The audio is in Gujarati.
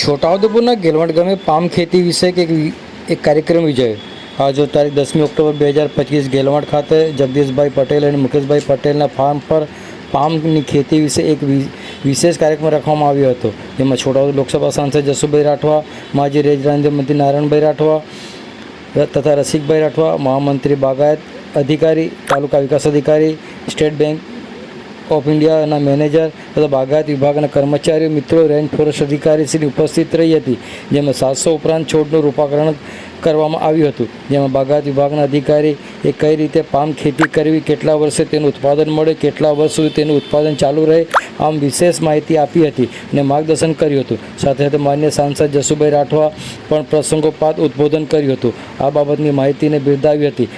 છોટાઉદેપુરના ગેલવંડ ગામે પામ ખેતી વિશે એક એક કાર્યક્રમ યોજાયો. આ તારીખ દસમી ઓક્ટોબર બે હજાર પચીસ ગેલવંડ ખાતે જગદીશભાઈ પટેલ અને મુકેશભાઈ પટેલના ફાર્મ પર પામની ખેતી વિશે એક વિશેષ કાર્યક્રમ રાખવામાં આવ્યો હતો. જેમાં છોટાઉદ લોકસભા સાંસદ જસુભાઈ રાઠવા, માજી રેજ રાજ્યમંત્રી નારાયણભાઈ રાઠવા તથા રસિકભાઈ રાઠવા, મહામંત્રી બાગાયત અધિકારી, તાલુકા વિકાસ અધિકારી, સ્ટેટ બેંક ઓફ ઇન્ડિયાના મેનેજર તથા બાગાયત વિભાગના કર્મચારીઓ, મિત્રો, રેન્જ ફોરેસ્ટ અધિકારીશ્રી ઉપસ્થિત રહી હતી, જેમાં સાતસો ઉપરાંત છોડનું રૂપાકરણ કરવામાં આવ્યું હતું. જેમાં બાગાયત વિભાગના અધિકારી એ કઈ રીતે પામ ખેતી કરવી, કેટલા વર્ષે તેનું ઉત્પાદન મળે, કેટલા વર્ષ સુધી તેનું ઉત્પાદન ચાલુ રહે, આમ વિશેષ માહિતી આપી હતી અને માર્ગદર્શન કર્યું હતું. સાથે સાથે માન્ય સાંસદ જસુભાઈ રાઠવા પણ પ્રસંગોપાત ઉદ્બોધન કર્યું હતું. આ બાબતની માહિતીને બિરદાવી હતી.